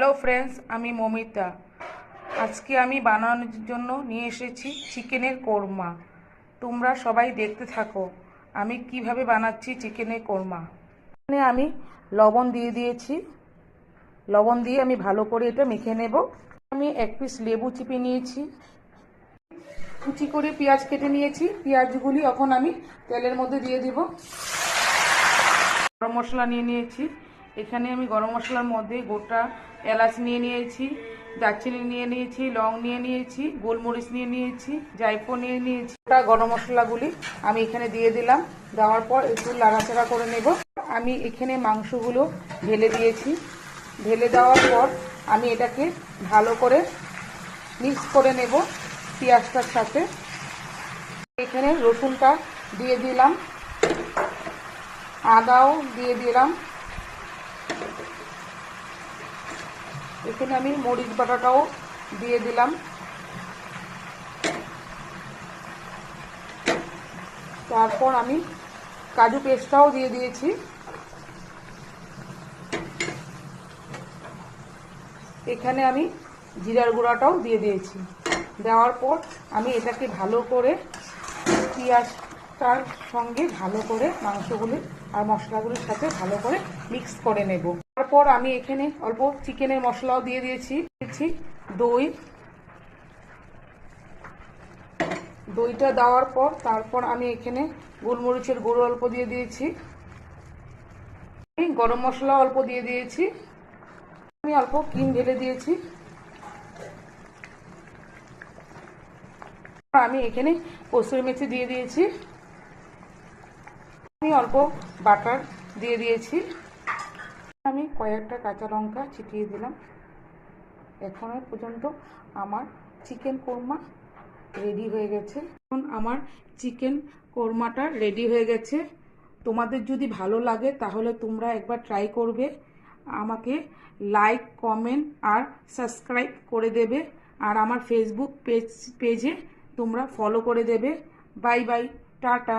Hello friends আমি মমিতা। আজকে আমি বানানোর জন্য নিয়ে এসেছি চিকেনের কোরমা। তোমরা সবাই দেখতে থাকো, আমি কীভাবে বানাচ্ছি চিকেনের কোরমা। এখানে আমি লবণ দিয়ে দিয়েছি। লবণ দিয়ে আমি ভালো করে এটা মেখে নেব। আমি এক পিস লেবু চিপে নিয়েছি। কুচি করে পেঁয়াজ কেটে নিয়েছি। পেঁয়াজগুলি এখন আমি তেলের মধ্যে দিয়ে দিব। গরম মশলা নিয়ে নিয়েছি। এখানে আমি গরম মশলার মধ্যে গোটা এলাচ নিয়ে নিয়েছি, দারচিনি নিয়ে নিয়েছি, লং নিয়ে নিয়েছি, গোলমরিচ নিয়ে নিয়েছি, জায়ফল নিয়ে নিয়েছি। গোটা গরম মশলাগুলি আমি এখানে দিয়ে দিলাম। দেওয়ার পর একটু লাড়াচাড়া করে নেব। আমি এখানে মাংসগুলো ঢেলে দিয়েছি। ঢেলে দেওয়ার পর আমি এটাকে ভালো করে মিক্স করে নেব পেঁয়াজটার সাথে। এখানে রসুনটা দিয়ে দিলাম। আদাও দিয়ে দিলাম। এখানে আমি মরিচ বাটাটাও দিয়ে দিলাম। তারপর আমি কাজু পেস্টটাও দিয়ে দিয়েছি। এখানে আমি জিরার গুঁড়াটাও দিয়ে দিয়েছি। দেওয়ার পর আমি এটাকে ভালো করে পেঁয়াজটার সঙ্গে ভালো করে মাংসগুলি আর মশলাগুলির সাথে ভালো করে মিক্স করে নেব। তারপর আমি এখানে অল্প চিকেনের মশলাও দিয়ে দিয়েছি দিয়েছি। দই। দইটা দেওয়ার পর তারপর আমি এখানে গোলমরিচের গুঁড়ো অল্প দিয়ে দিয়েছি। গরম মশলা অল্প দিয়ে দিয়েছি। আমি অল্প ক্রিম ঢেলে দিয়েছি। আমি এখানে কসুরি মেথি দিয়ে দিয়েছি। আমি অল্প বাটার দিয়ে দিয়েছি। কয়েকটা কাঁচা লঙ্কা ছিটিয়ে দিলাম। এখনও পর্যন্ত আমার চিকেন কোরমা রেডি হয়ে গেছে। এখন আমার চিকেন কোরমাটা রেডি হয়ে গেছে। তোমাদের যদি ভালো লাগে তাহলে তোমরা একবার ট্রাই করবে। আমাকে লাইক কমেন্ট আর সাবস্ক্রাইব করে দেবে। আর আমার ফেসবুক পেজ পেজে তোমরা ফলো করে দেবে। Bye bye tata.